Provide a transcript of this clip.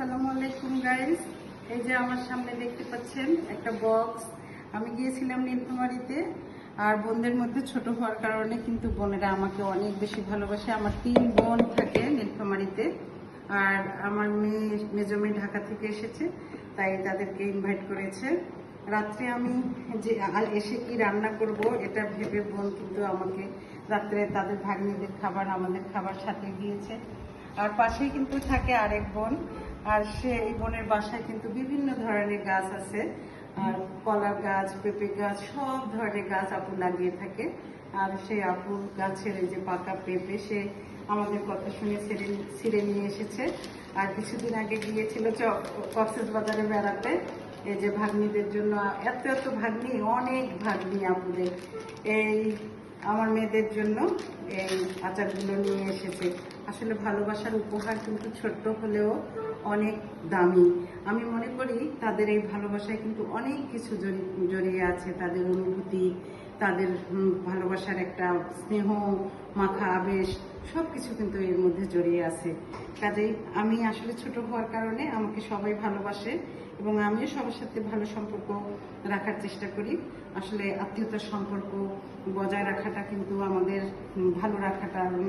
আসসালামু আলাইকুম গাইস এই যে আমার সামনে দেখতে পাচ্ছেন একটা বক্স আমি গিয়েছিলাম নীলকুমারীতে আর বোনদের মধ্যে ছোট হওয়ার কারণে কিন্তু বোনেরা আমাকে অনেক বেশি ভালোবাসে। আমার তিন বোন থাকে নীলকুমারীতে আর আমার মেয়ে মেজো মেয়ে ঢাকা থেকে এসেছে, তাই তাদেরকে ইনভাইট করেছে। রাত্রে আমি যে এসে কি রান্না করব, এটা ভেবে বোন কিন্তু আমাকে রাত্রে তাদের ভাগ্নিদের খাবার, আমাদের খাবার সাথে দিয়েছে। আর পাশেই কিন্তু থাকে আরেক বোন। আর সে এই বোনের বাসায় কিন্তু বিভিন্ন ধরনের গাছ আছে। আর কলা গাছ, পেঁপে গাছ, সব ধরনের গাছ আপু লাগিয়ে থাকে। আর সেই আপু গাছের এই যে পাকা পেঁপে, সে আমাদের কথা শুনে ছেড়ে ছিঁড়ে নিয়ে এসেছে। আর কিছুদিন আগে গিয়েছিল কক্সেস বাজারে বেড়াতে। এই যে ভাগ্নিদের জন্য এত এত ভাগ্নি, অনেক ভাগ্নি আপুদের। এই আমার মেয়েদের জন্য এই আচারগুলো নিয়ে এসেছে। আসলে ভালোবাসার উপহার কিন্তু ছোট্ট হলেও অনেক দামি। আমি মনে করি তাদের এই ভালোবাসায় কিন্তু অনেক কিছু জড়ি- জড়িয়ে আছে। তাদের অনুভূতি, তাদের ভালোবাসার একটা স্নেহ, মাখা আবেশ সব কিছু কিন্তু এর মধ্যে জড়িয়ে আছে। কাজেই আমি আসলে ছোট হওয়ার কারণে আমাকে সবাই ভালোবাসে এবং আমিও সবার সাথে ভালো সম্পর্ক রাখার চেষ্টা করি। আসলে আত্মীয়তার সম্পর্ক বজায় রাখাটা কিন্তু আমাদের ভালো রাখাটা